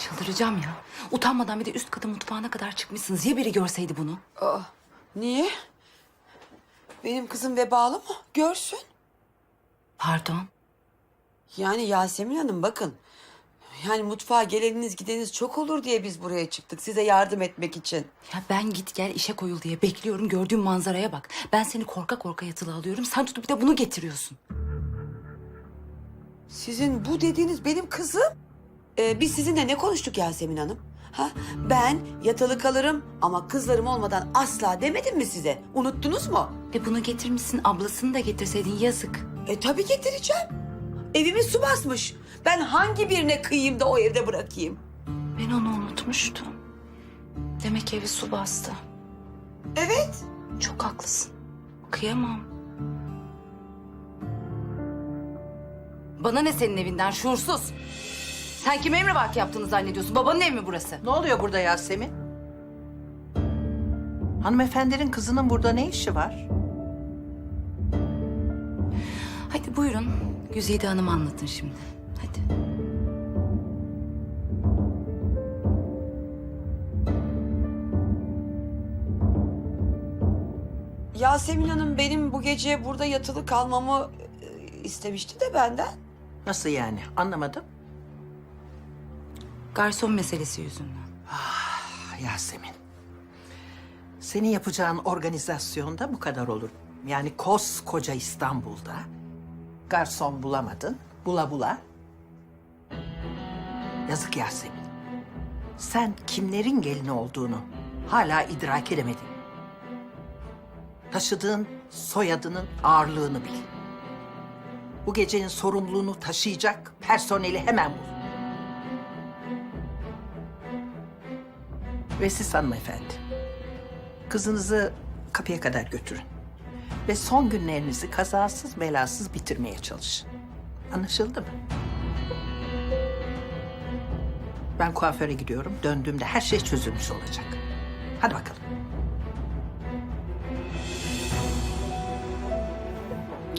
Çıldıracağım ya. Utanmadan bir de üst katı mutfağına kadar çıkmışsınız. Ya biri görseydi bunu? Niye? Benim kızım vebalı mı? Görsün. Pardon. Yani Yasemin Hanım bakın. Yani mutfağa geleniniz gideniniz çok olur diye biz buraya çıktık. Size yardım etmek için. Ya ben git gel işe koyul diye bekliyorum. Gördüğüm manzaraya bak. Ben seni korka korka yatılı alıyorum. Sen tutup bir de bunu getiriyorsun. Sizin bu dediğiniz benim kızım. Ee, biz sizinle ne konuştuk Yasemin Hanım? Ha? Ben yatılı kalırım ama kızlarım olmadan asla demedim mi size? Unuttunuz mu? E bunu getirmişsin. Ablasını da getirseydin yazık. E tabii getireceğim. Evimi su basmış. Ben hangi birine kıyayım da o evde bırakayım? Ben onu unutmuştum. Demek evi su bastı. Evet. Çok haklısın. Kıyamam. Bana ne senin evinden şuursuz? Sen kime emrivaki yaptığını zannediyorsun? Babanın evi mi burası? Ne oluyor burada Yasemin? Hanımefendinin kızının burada ne işi var? Hadi buyurun. Güzide Hanım anlatın şimdi. Hadi. Yasemin Hanım benim bu gece burada yatılı kalmamı e, istemişti de benden. Nasıl yani? Anlamadım. Garson meselesi yüzünden. Ah, Yasemin. Senin yapacağın organizasyonda bu kadar olur. Yani koskoca İstanbul'da garson bulamadın, bula bula. Yazık Yasemin. Sen kimlerin gelini olduğunu hala idrak edemedin. Taşıdığın soyadının ağırlığını bil. Bu gecenin sorumluluğunu taşıyacak personeli hemen bul. Ve siz hanımefendi, kızınızı kapıya kadar götürün. Ve son günlerinizi kazasız belasız bitirmeye çalışın. Anlaşıldı mı? Ben kuaföre gidiyorum. Döndüğümde her şey çözülmüş olacak. Hadi bakalım.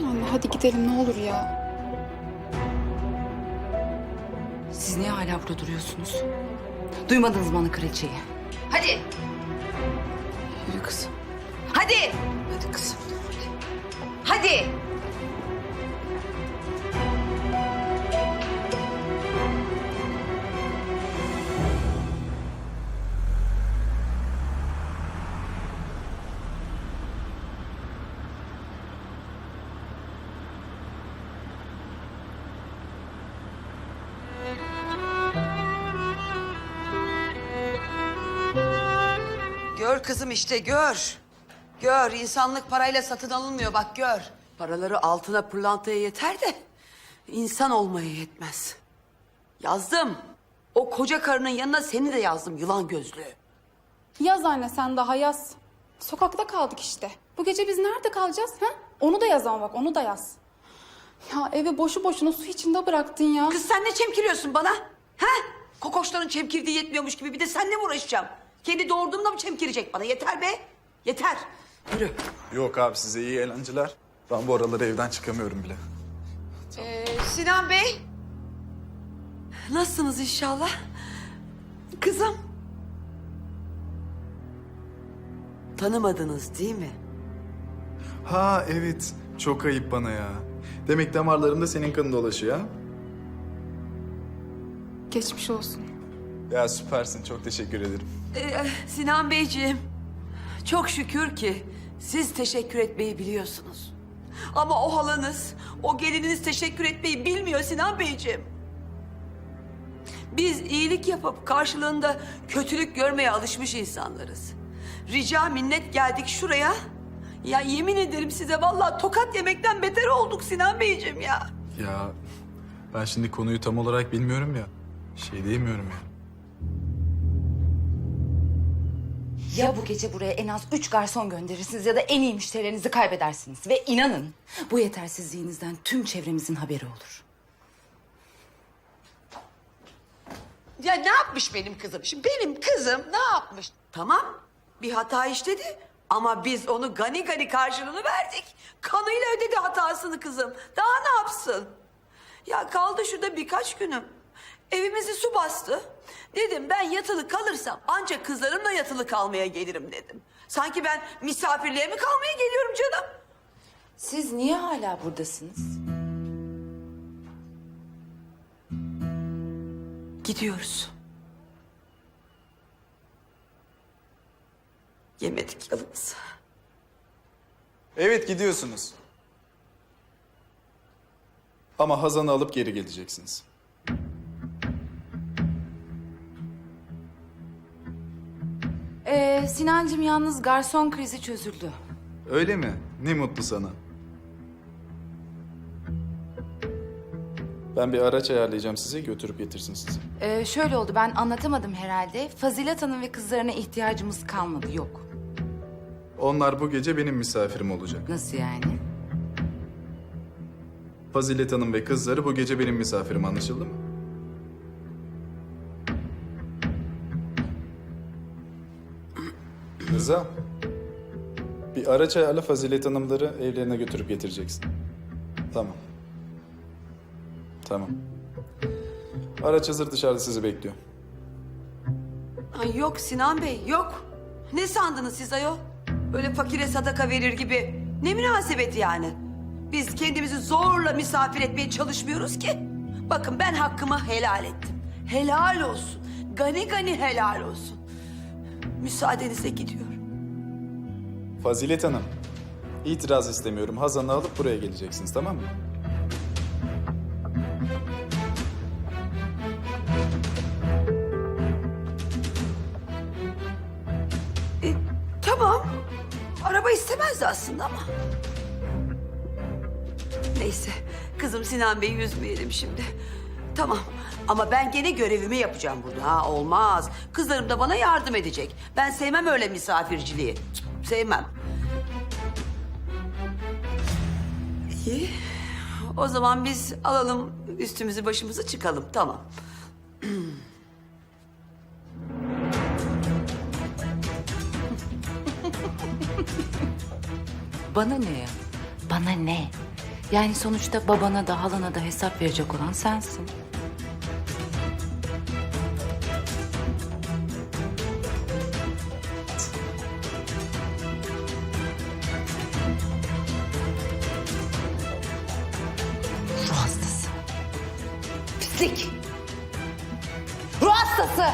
Anne hadi gidelim ne olur ya. Siz niye hala burada duruyorsunuz? Duymadınız mı ana kraliçeyi? Hadi. Yürü kızım. Hadi. Hadi kızım. Hadi. Gör kızım işte gör. Gör insanlık parayla satın alınmıyor bak gör. Paraları altına pırlantaya yeter de insan olmaya yetmez. Yazdım. O koca karının yanına seni de yazdım yılan gözlü. Yaz anne sen daha yaz. Sokakta kaldık işte. Bu gece biz nerede kalacağız ha? Onu da yaz ama bak onu da yaz. Ya evi boşu boşuna su içinde bıraktın ya. Kız sen ne çemkiriyorsun bana? He? Kokoşların çemkirdiği yetmiyormuş gibi bir de seninle mi uğraşacağım? Kendi doğurduğumda mı çemkirecek bana? Yeter be. Yeter. Yürü. Yok abi size iyi eğlenceler. Ben bu araları evden çıkamıyorum bile. Ee, Sinan Bey. Nasılsınız inşallah? Kızım. Tanımadınız değil mi? Ha evet. Çok ayıp bana ya. Demek damarlarımda senin kanın dolaşıyor ha? Geçmiş olsun. Ya süpersin. Çok teşekkür ederim. Ee, Sinan Beyciğim. Çok şükür ki siz teşekkür etmeyi biliyorsunuz. Ama o halanız, o gelininiz teşekkür etmeyi bilmiyor Sinan Beyciğim. Biz iyilik yapıp karşılığında kötülük görmeye alışmış insanlarız. Rica minnet geldik şuraya. Ya yemin ederim size vallahi tokat yemekten beter olduk Sinan Beyciğim ya. Ya ben şimdi konuyu tam olarak bilmiyorum ya. Şey diyemiyorum ya. Ya bu gece buraya en az üç garson gönderirsiniz ya da en iyi müşterilerinizi kaybedersiniz. Ve inanın bu yetersizliğinizden tüm çevremizin haberi olur. Ya ne yapmış benim kızım? Şimdi benim kızım ne yapmış? Tamam bir hata işledi ama biz onu gani gani karşılığını verdik. Kanıyla ödedi hatasını kızım. Daha ne yapsın? Ya kaldı şurada birkaç günüm. Evimizi su bastı. Dedim ben yatılı kalırsam ancak kızlarımla yatılı kalmaya gelirim dedim. Sanki ben misafirliğe mi kalmaya geliyorum canım? Siz niye hala buradasınız? Gidiyoruz. Yemedik yalnız. Evet gidiyorsunuz. Ama Hazan'ı alıp geri geleceksiniz. Ee, Sinancığım yalnız garson krizi çözüldü. Öyle mi? Ne mutlu sana. Ben bir araç ayarlayacağım size götürüp getirsin sizi. Ee, şöyle oldu ben anlatamadım herhalde. Fazilet Hanım ve kızlarına ihtiyacımız kalmadı yok. Onlar bu gece benim misafirim olacak. Nasıl yani? Fazilet Hanım ve kızları bu gece benim misafirim anlaşıldı mı? Rıza. Bir araç ayarla Fazilet Hanımları evlerine götürüp getireceksin. Tamam. Tamam. Araç hazır dışarıda sizi bekliyor. Ay yok Sinan Bey yok. Ne sandınız siz ayol? Böyle fakire sadaka verir gibi. Ne münasebet yani? Biz kendimizi zorla misafir etmeye çalışmıyoruz ki. Bakın ben hakkımı helal ettim. Helal olsun. Gani gani helal olsun. Müsaadenizle gidiyorum. Fazilet Hanım. itiraz istemiyorum. Hazan'ı alıp buraya geleceksiniz tamam mı? E, tamam. Araba istemezdi aslında ama. Neyse. Kızım Sinan Bey'i üzmeyelim şimdi. Tamam. Ama ben gene görevimi yapacağım burada. Ha olmaz. Kızlarım da bana yardım edecek. Ben sevmem öyle misafirciliği. Cık, sevmem. İyi. O zaman biz alalım üstümüzü başımızı çıkalım. Tamam. Bana ne ya? Bana ne? Yani sonuçta babana da halana da hesap verecek olan sensin. Pislik. Ruh hastası.